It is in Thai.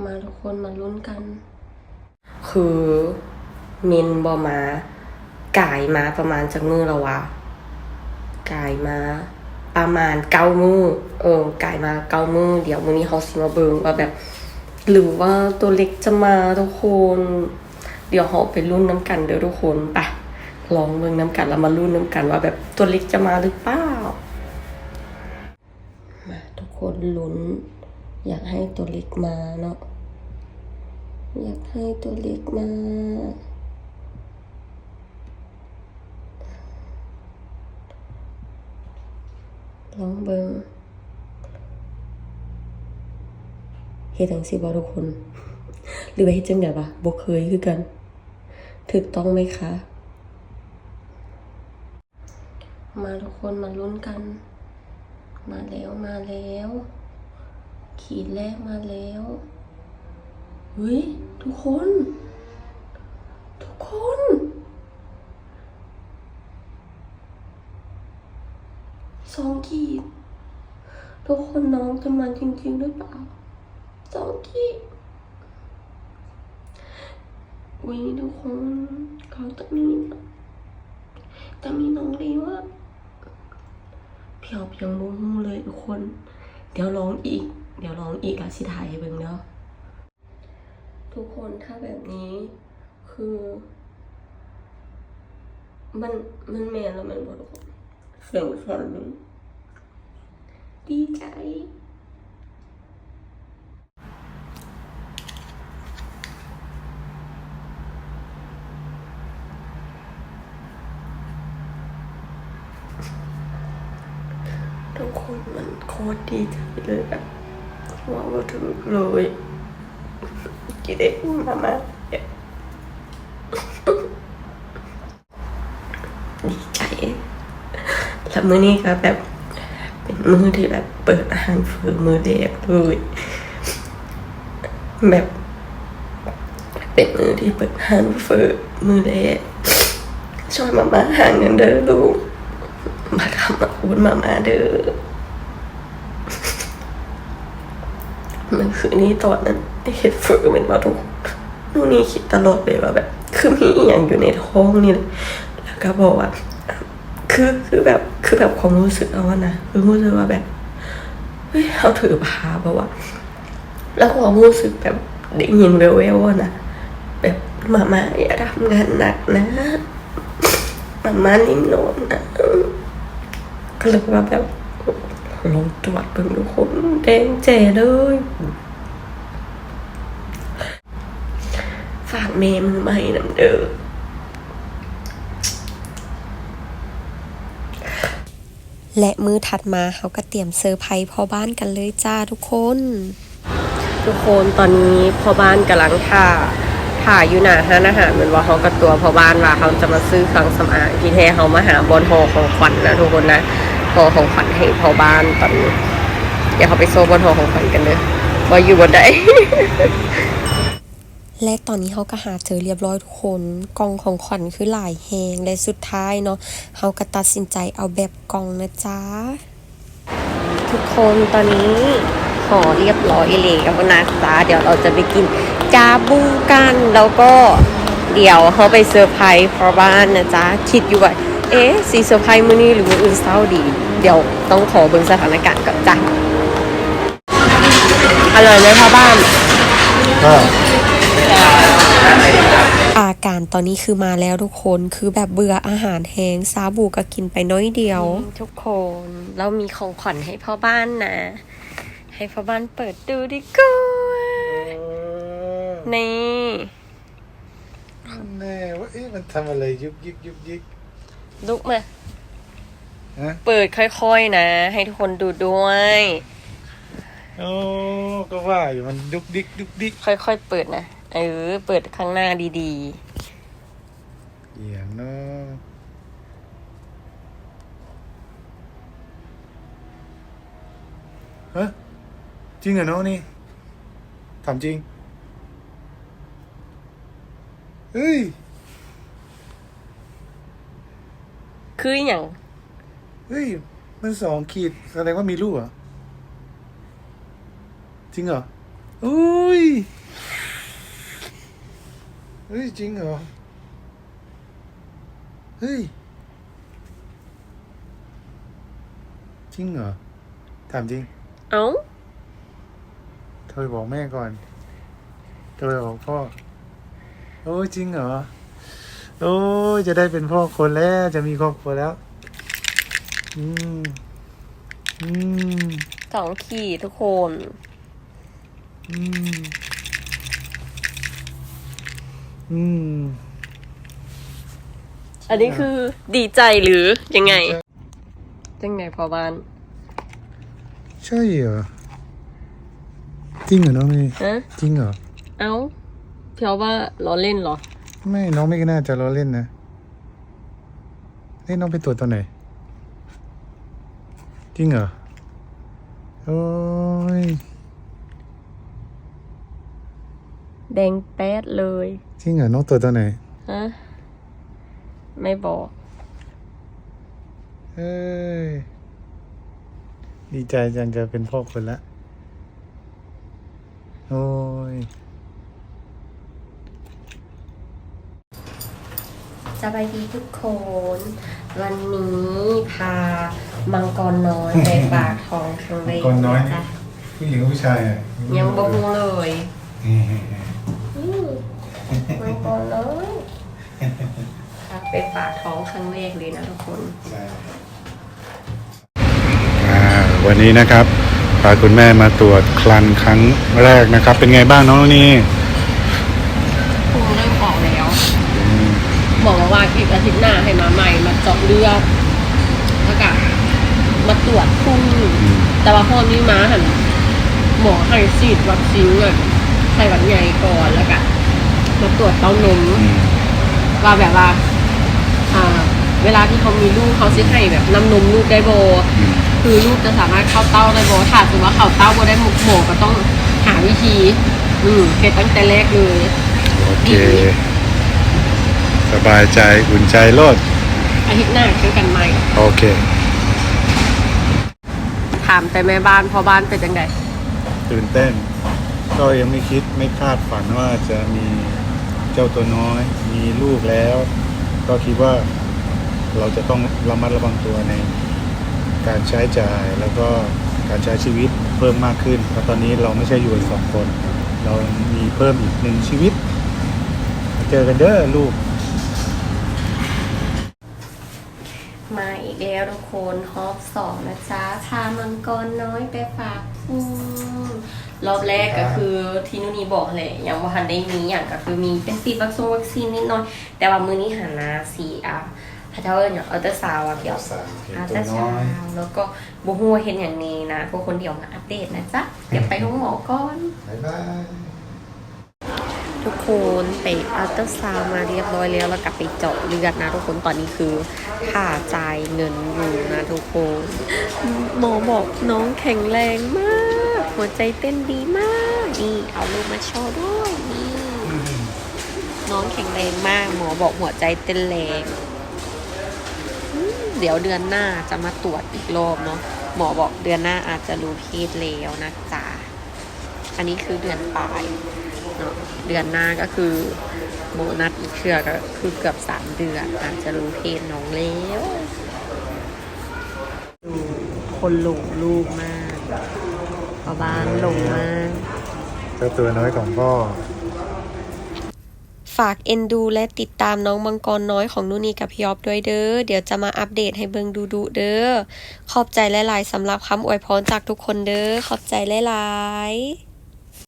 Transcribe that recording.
มาทุกคนมาลุ้นกัน คือมินบอมากายมาประมาณจากมือแล้ววะกายมาประมาณเก้ามือเออกายมาเก้ามือเดี๋ยววันนี้เขาสิมาเบิงว่าแบบ หรือว่าตัวเล็กจะมาทุกคน เดี๋ยวเขาไปรุ่นน้ำกันเด้อทุกคนไปลองเบิ่งน้ำกันแล้วมารุ่นน้ำกันว่าแบบตัวเล็กจะมาหรือเปล่ามาทุกคนลุ้น อยากให้ตัวเล็กมาเนาะ อยากให้ตัวเล็กมา ลองเบิงเฮ็ดจังสิบ่ทุกคน หรือว่าเฮ็ดจังได๋บ่บ่เคยคือกัน ถูกต้องไหมคะ มาทุกคนมาลุ้นกัน มาแล้วมาแล้ว ขีดแรกมาแล้วเฮ้ยทุกคน ทุกคน สองขีด ทุกคนน้องจะมาจริงๆหรือเปล่าสองขีดวิทุกคนเขาจะมีจะมีน้องดีว่าเพียวเพียงโมโหเลยทุกคน เดี๋ยวลองอีก เดี๋ยวลองอีกอะสิถ่ายให้เบิ่งเนาะทุกคนถ้าแบบนี้คือ มันมันแมนแล้วมันบอกทุกคนเสียงสั่นดีใจทุกคนมันโคตรดีใจเลยแบบ ว้าวถึงเลยกี่เด็กมามาเนี่ยดีใจแล้วมื้อนี้ก็แบบเป็นมือที่แบบเปิดอาหารเฟือมือเด็กเลยแบบเป็นมือที่เปิดอาหารเฟือมือเด็กช่วยมามาหาเงินเด้อลูกมาทำมาพูดมามาเด้อ มันคือนี่ตอนนั้นเห็ดฝือเป็นมาทุกนู่นนี่คิดตลอดเลยว่าแบบ คือมีอย่างอยู่ในท้องนี่เลยแล้วก็บอกว่าคือคือแบบคือแบบความรู้สึกเอาว่านะคือรู้สึกว่าแบบเฮ้ยเขาถือพาแบบว่าแล้วความรู้สึกแบบได้ยินแววๆว่านะแบบมามาอย่าทำงานหนักนะมามานิ่มนอนนะก็เลยว่าแบบ ลองตรวจเป็นทุกคนแดงแจ๋เลย ฝากเมมือใหม่นำเด้อและมือถัดมาเขาก็เตรียมเซอร์ไพรส์พ่อบ้านกันเลยจ้าทุกคน ทุกคนตอนนี้พ่อบ้านกำลังถ่าถ่ายอยู่หน้าห้านอาหารเหมือนว่าเขากับตัวพ่อบ้านว่าเขาจะมาซื้อเครื่องสำอางที่แท้เขามาหาบอลโฮของขวัญนะทุกคนนะ โฮของขวัญให้พอบ้านตอนนี้เดี๋ยวเขาไปโซ่บอลโฮของขวัญกันเลยว่าอยู่บนใดและตอนนี้เขาก็หาเจอเรียบร้อยทุกคน กล่องของขวัญคือหลายแหงและสุดท้ายเนาะเขาก็ตัดสินใจเอาแบบกล่องนะจ๊ะทุกคนตอนนี้ห่อเรียบร้อยแล้วนะจ๊ะเดี๋ยวเราจะไปกินจาบูกัน แล้วก็เดี๋ยวเขาไปเซอร์ไพรส์พ่อบ้านนะจ๊ะคิดอยู่ว่า เอ๊ะสีเซอร์ไพรส์มื้อนี้หรือว่าอื่นเศร้าดี เดี๋ยวต้องขอเบิ่งสถานการณ์ก่อนจ้ะอร่อยไหมพ่อบ้านก็อาการตอนนี้คือมาแล้วทุกคนคือแบบเบื่ออาหารแห้งซาบูก็กินไปน้อยเดียว ทุกคนเรามีของขวัญให้พ่อบ้านนะ ให้พ่อบ้านเปิดดูดีกว่านี่แน่ว่าเอ๊ะมันทำอะไรยุกยิกยุกยิก ลุกมา ฮะเปิดค่อยๆนะ ให้ทุกคนดูด้วย โอ้ก็ว่าอยู่มันยุกดิกยุกดิกค่อยๆเปิดนะ เออ เปิดข้างหน้าดีเหี่ยงเนาะฮะจริงเหรอน้องนี่ถามจริงเฮ้ย ๆ คืออย่างเฮ้ย มันสองขีดแสดงว่ามีลูกเหรอ จริงเหรอ อุ้ย เฮ้ย จริงเหรอ เฮ้ย จริงเหรอ ถามจริง เอ้าโทรไปบอกแม่ก่อนโทรไปบอกพ่อ โอ้ยจริงเหรอ โอ้ยจะได้เป็นพ่อคนแล้วจะมีครอบครัวแล้ว อืมอืมสองขีดทุกคน อืมอืมอันนี้คือดีใจหรือยังไง ยังไงพอบ้าน ใช่เหรอจริงเหรอน้องเมย์ฮะจริงเหรอ เอ้าเพียวว่าล้อเล่นเหรอ ไม่น้องไม่ก็น่าจะล้อเล่นนะเฮ้ยน้องไปตรวจตอนไหน จริงเหรอ โอ้ย แดงแป๊ดเลย จริงเหรอ น้องตรวจตอนไหน ฮะ ไม่บอก เอ้ย ดีใจจังจะเป็นพ่อคนละ โอ้ย สบายดีทุกคน วันนี้พามังกรน้อยไปปากทองครั้งแรกมังกรน้อยจ้ะผู้หญิงผู้ชายอะยังบงเลยเฮ้ยอืมมังกรน้อยพาไปปากท้องครั้งแรกเลยนะทุกคนอ่าวันนี้นะครับพาคุณแม่มาตรวจคลันครั้งแรกนะครับ เป็นไงบ้างน้องนี่ พุงเริ่มออกแล้วบ อกมาว่าอีกอาทิตย์หน้าให้มาใหม่มาเจาะเลือดแล้วก็มาตรวจพุงแต่ว่าพ่อนี่มาหันหมอให้ฉีดวัคซีนอะไข้หวัดใหญ่ก่อนแล้วก็มาตรวจเต้านมว่าแบบว่าอ่า เวลาที่เขามีลูกเขาซิให้แบบน้ำนมลูกได้โบ คือลูกจะสามารถเข้าเต้าได้โบถ้าสมมติว่าเข้าเต้าโบได้หมกหมอก็ต้องหาวิธี อืมเก็บตั้งแต่แรกเลยโอเค สบายใจอุ่นใจโลดอาทิตย์หน้าเจอกันใหม่ โอเค ถามแต่แม่บ้านพ่อบ้านเป็นยังไงตื่นเต้น ก็ยังไม่คิดไม่คาดฝันว่าจะมีเจ้าตัวน้อย มีลูกแล้ว ก็คิดว่าเราจะต้องระมัดระวังตัวในการใช้จ่ายแล้วก็การใช้ชีวิตเพิ่มมากขึ้นเพราะตอนนี้เราไม่ใช่อยู่กันสองคน เรามีเพิ่มอีกหนึ่งชีวิตมาเจอกันเด้อลูก มาอีกแล้วทุกคนฮอปสองนะจ๊ะพามังกรน้อยไปฝากอืมรอบแรกก็คือที่นุนีบอกเลยยังว่าทันได้มีอย่างก็คือมีเป็นสีวัคซีนวัคซีนนิดหน่อยแต่ว่ามือนี้หันนาสีอะพระเจ้าเอิญอย่างอัลตราซาวด์อะเดี๋ยวอัลตราซาวด์แล้วก็บูฮูเห็นอย่างนี้นะพวกคนเดียวมาอัปเดตนะจ๊ะเดี๋ยวไปห้องหมอก่อนบ๊ายบาย ทุกคนไปอัลตราซาวมาเรียบร้อยแล้วแล้วกลับไปเจาะเลือดนะทุกคนตอนนี้คือค่าจ่ายเงินอยู่นะทุกคนหมอบอกน้องแข็งแรงมาก หัวใจเต้นดีมาก นี่เอารูปมาโชว์ด้วยนี่น้องแข็งแรงมาก หมอบอกหัวใจเต้นแรงเดี๋ยวเดือนหน้าจะมาตรวจอีกรอบเนาะหมอบอกเดือนหน้าอาจจะรู้เพศแล้วนะจ๊ะอันนี้คือเดือนปลาย เนาะเดือนหน้าก็คือโบนัสอีกเชือก็คือเกือบสามเดือนอาจจะรู้เพศน้องแล้วดูคนหลงลูกมากพ่อบ้านหลงมากเจ้าตัวน้อยของพ่อฝากเอ็นดูและติดตามน้องมังกรน้อยของนุนีกับพี่ออฟด้วยเด้อ เดี๋ยวจะมาอัปเดตให้เบิงดูดูเด้อ ขอบใจหลายๆสำหรับคำอวยพรจากทุกคนเด้อ ขอบใจหลายๆ